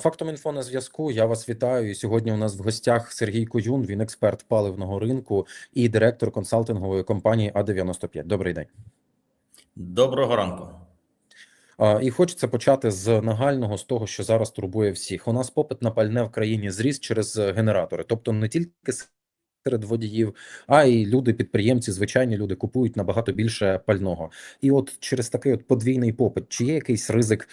Фактом інфо на зв'язку. Я вас вітаю. І сьогодні у нас в гостях Сергій Куюн. Він експерт паливного ринку і директор консалтингової компанії А95. Добрий день. Доброго ранку. І хочеться почати з нагального, з того, що зараз турбує всіх. У нас попит на пальне в країні зріс через генератори, тобто не тільки серед водіїв, а й люди, підприємці, звичайні люди купують набагато більше пального. І от через такий от подвійний попит, чи є якийсь ризик?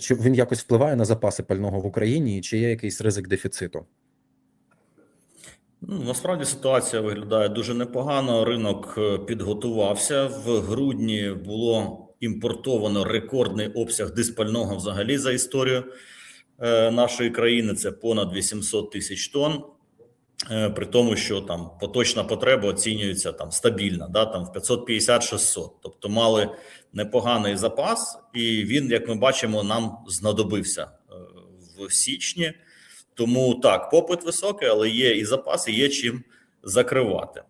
Чи він якось впливає на запаси пального в Україні, і чи є якийсь ризик дефіциту? Ну, насправді ситуація виглядає дуже непогано. Ринок е, підготувався. В грудні було імпортовано рекордний обсяг диспального взагалі за історію е, нашої країни. Це понад 800 тисяч тонн. Е, При тому, що там поточна потреба оцінюється там стабільна, да, там в 550-600. Тобто мали непоганий запас, і він, як ми бачимо, нам знадобився е, в січні. Тому так, попит високий, але є і запас, і є чим закривати.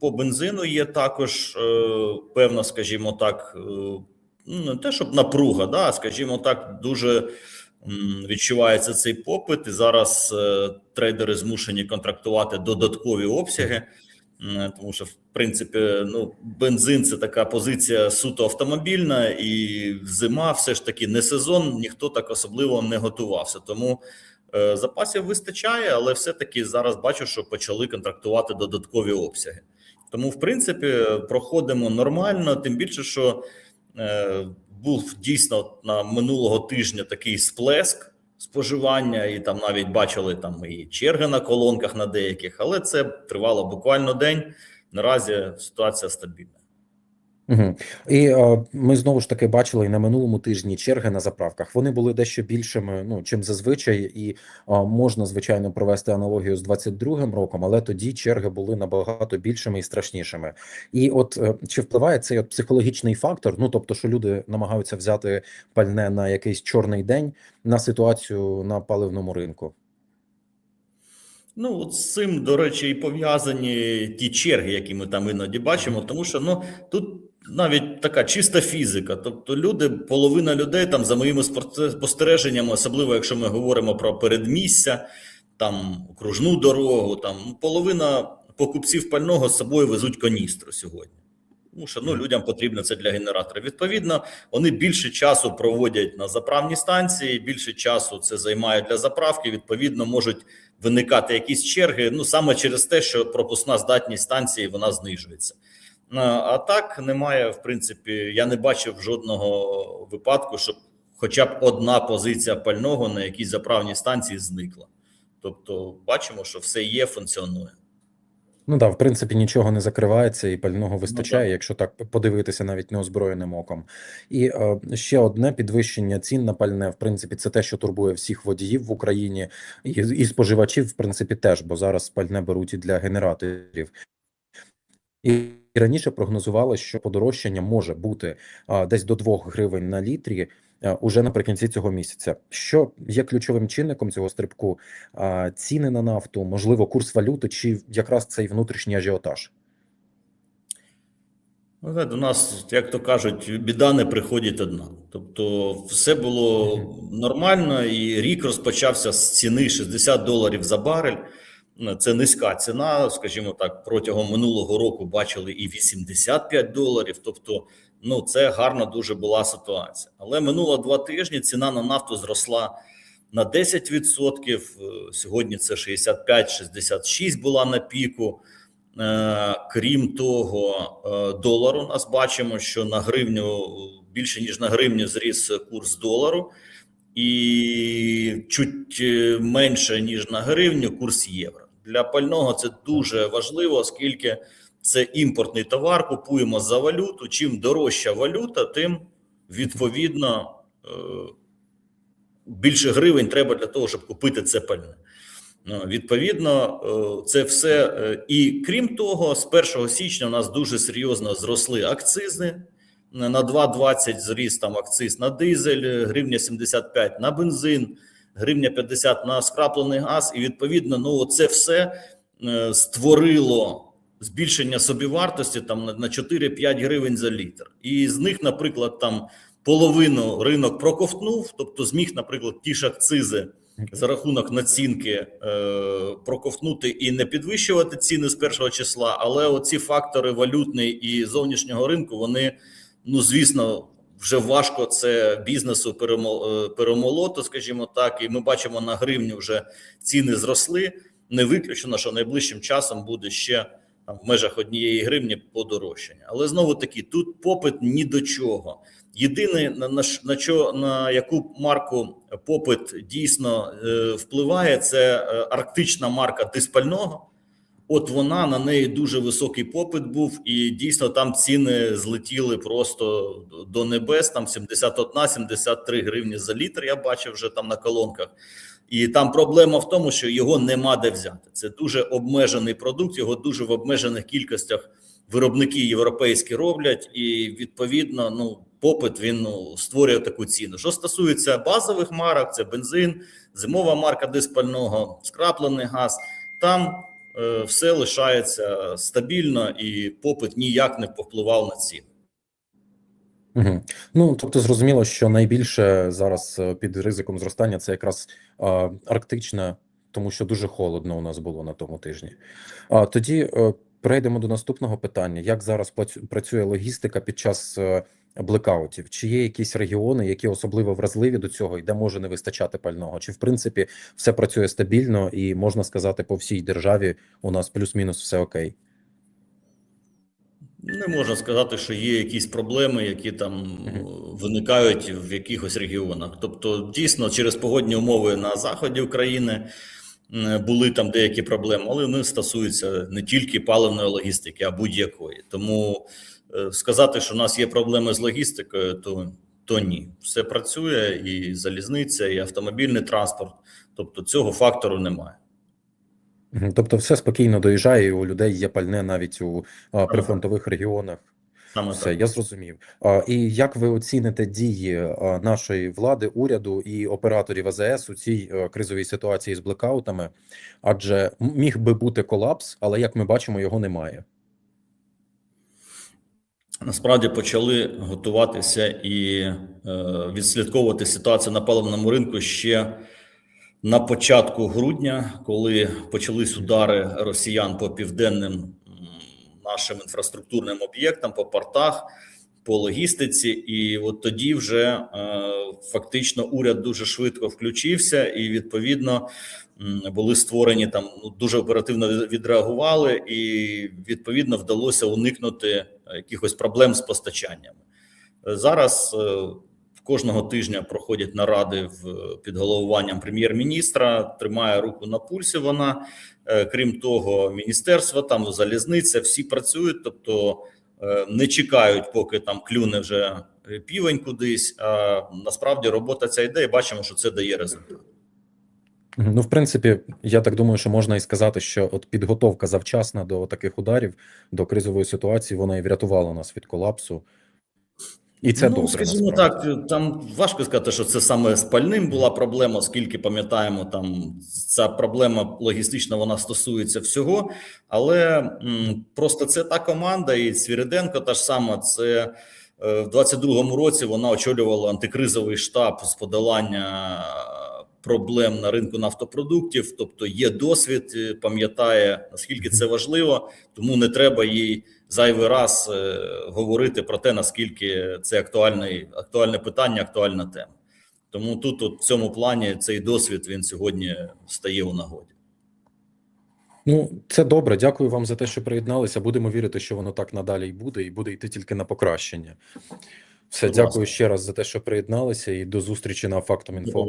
По бензину є також е, певна, скажімо так, ну, не те, щоб напруга, да, скажімо так, дуже відчувається цей попит, і зараз е, трейдери змушені контрактувати додаткові обсяги. Тому що, в принципі, ну, бензин це така позиція суто автомобільна, і зима все ж таки не сезон, ніхто так особливо не готувався. Тому Е, Запасів вистачає, але все-таки зараз бачу, що почали контрактувати додаткові обсяги. Тому, в принципі, проходимо нормально, тим більше, що е, був дійсно на минулого тижня такий сплеск споживання, і там навіть бачили там і черги на колонках на деяких, але це тривало буквально день. Наразі ситуація стабільна. Угу. І е, ми знову ж таки бачили і на минулому тижні черги на заправках. Вони були дещо більшими, ну чим зазвичай, і е, можна звичайно провести аналогію з 22-м роком, але тоді черги були набагато більшими і страшнішими. І от е, чи впливає цей от психологічний фактор? Ну тобто, що люди намагаються взяти пальне на якийсь чорний день на ситуацію на паливному ринку? Ну, от з цим, до речі, і пов'язані ті черги, які ми там іноді бачимо, тому що ну тут навіть така чиста фізика. Тобто, люди, половина людей там, за моїми спостереженнями, особливо якщо ми говоримо про передмістя, там окружну дорогу, там половина покупців пального з собою везуть каністру сьогодні. Тому що ну, людям потрібно це для генератора. Відповідно, вони більше часу проводять на заправні станції, більше часу це займає для заправки. Відповідно, можуть виникати якісь черги. Ну саме через те, що пропускна здатність станції вона знижується. А а так немає, в принципі, я не бачив жодного випадку, щоб хоча б одна позиція пального на якійсь заправній станції зникла. Тобто, бачимо, що все є, функціонує. Ну да, в принципі, нічого не закривається, і пального вистачає, так. якщо так подивитися навіть неозброєним оком. І е, ще одне підвищення цін на пальне, в принципі, це те, що турбує всіх водіїв в Україні, і, і споживачів, в принципі, теж, бо зараз пальне беруть і для генераторів. І раніше прогнозували, що подорожчання може бути десь до 2 гривень на літрі уже наприкінці цього місяця. Що є ключовим чинником цього стрибку? Ціни на нафту, можливо, курс валюти, чи якраз цей внутрішній ажіотаж? Ну, знаєте, у нас, як то кажуть, біда не приходить одна. Тобто, все було нормально, і рік розпочався з ціни 60 доларів за барель. Ну, Це низька ціна, скажімо так, протягом минулого року бачили і 85 доларів. Тобто, ну це гарна дуже була ситуація. Але минуло два тижні ціна на нафту зросла на 10%. Е, Сьогодні це 65-66 була на піку. Е, Крім того, е, долар у нас бачимо, що на гривню більше ніж на гривню зріс курс долару, і чуть е, менше ніж на гривню курс євро. Для пального це дуже важливо, оскільки це імпортний товар. Купуємо за валюту. Чим дорожча валюта, тим відповідно е, більше гривень треба для того, щоб купити це пальне. Ну, Відповідно, е, це все. е, І крім того, з 1 січня у нас дуже серйозно зросли акцизи. На 2,20 зріс там акциз на дизель, гривня 75 на бензин, гривня 50 на скраплений газ. І відповідно, ну це все е, створило збільшення собівартості там на- на 4-5 гривень за літр. І з них, наприклад, там половину ринок проковтнув, тобто зміг, наприклад, ті ж акцизи за рахунок націнки е, проковтнути і не підвищувати ціни з першого числа. Але оці фактори валютний і зовнішнього ринку, вони, ну звісно, вже важко це бізнесу е, перемолоти, скажімо так. І ми бачимо на гривню вже ціни зросли. Не виключено, що найближчим часом буде ще там, в межах однієї гривні подорожчання. Але знову таки, тут попит ні до чого. Єдине на, на, на, що, на яку марку попит дійсно е, впливає, це е, арктична марка диспального. От вона на неї дуже високий попит був, і дійсно там ціни злетіли просто до небес. Там 71-73 гривні за літр. Я бачив вже там на колонках. І там проблема в тому, що його нема де взяти. Це дуже обмежений продукт, його дуже в обмежених кількостях виробники європейські роблять, і відповідно, ну попит він ну, створює таку ціну. Що стосується базових марок, це бензин, зимова марка диспального, скраплений газ. Там все лишається стабільно, і попит ніяк не повпливав на ціну. Угу. Ну, тобто зрозуміло, що найбільше зараз е, під ризиком зростання це якраз а, Арктична, тому що дуже холодно у нас було на тому тижні. А тоді е, перейдемо до наступного питання: як зараз працює логістика під час е, блекаутів? Чи є якісь регіони, які особливо вразливі до цього, і де може не вистачати пального? Чи в принципі все працює стабільно і можна сказати, по всій державі у нас плюс-мінус все окей? Не можна сказати, що є якісь проблеми, які там виникають в якихось регіонах. Тобто, дійсно, через погодні умови на заході України були там деякі проблеми, але вони стосуються не тільки паливної логістики, а будь-якої. Тому сказати, що у нас є проблеми з логістикою, то, то ні. Все працює, і залізниця, і автомобільний транспорт. Тобто цього фактору немає. Тобто, все спокійно доїжджає, і у людей є пальне навіть у а, прифронтових регіонах. Саме Все, так. я зрозумів. А, і як ви оціните дії нашої влади, уряду і операторів АЗС у цій е, кризовій ситуації з блекаутами? Адже міг би бути колапс, але як ми бачимо, його немає. Насправді почали готуватися і е, відслідковувати ситуацію на паливному ринку ще на початку грудня, коли почались удари росіян по південним нашим інфраструктурним об'єктам, по портах, по логістиці. І от тоді вже е, фактично уряд дуже швидко включився, і відповідно були створені там ну, дуже оперативно відреагували, і відповідно вдалося уникнути е, якихось проблем з постачаннями. Е, Зараз кожного тижня проходять наради в під головуванням прем'єр-міністра. Тримає руку на пульсі. Вона крім того, міністерства там залізниця, всі працюють, тобто не чекають, поки там клюне вже півень кудись. А насправді робота ця йде, і бачимо, що це дає результат. Ну, в принципі, я так думаю, що можна і сказати, що от підготовка завчасна до таких ударів, до кризової ситуації, вона і врятувала нас від колапсу. І це ну, добре. скажімо насправді. так, там важко сказати, що це саме з пальним була проблема, оскільки пам'ятаємо, там ця проблема логістична вона стосується всього. Але м, просто це та команда, і Свіриденко та ж сама, це е, в 22-му році вона очолювала антикризовий штаб з подолання проблем на ринку нафтопродуктів. Тобто є досвід, е, пам'ятає наскільки це важливо, тому не треба їй зайвий раз е, говорити про те, наскільки це актуальний, актуальне питання, актуальна тема. Тому тут, от, в цьому плані, цей досвід він сьогодні стає у нагоді. Ну, це добре. Дякую вам за те, що приєдналися. Будемо вірити, що воно так надалі й буде, і буде йти тільки на покращення. Все, Будь дякую ласка. ще раз за те, що приєдналися, і до зустрічі на Фактом інфо.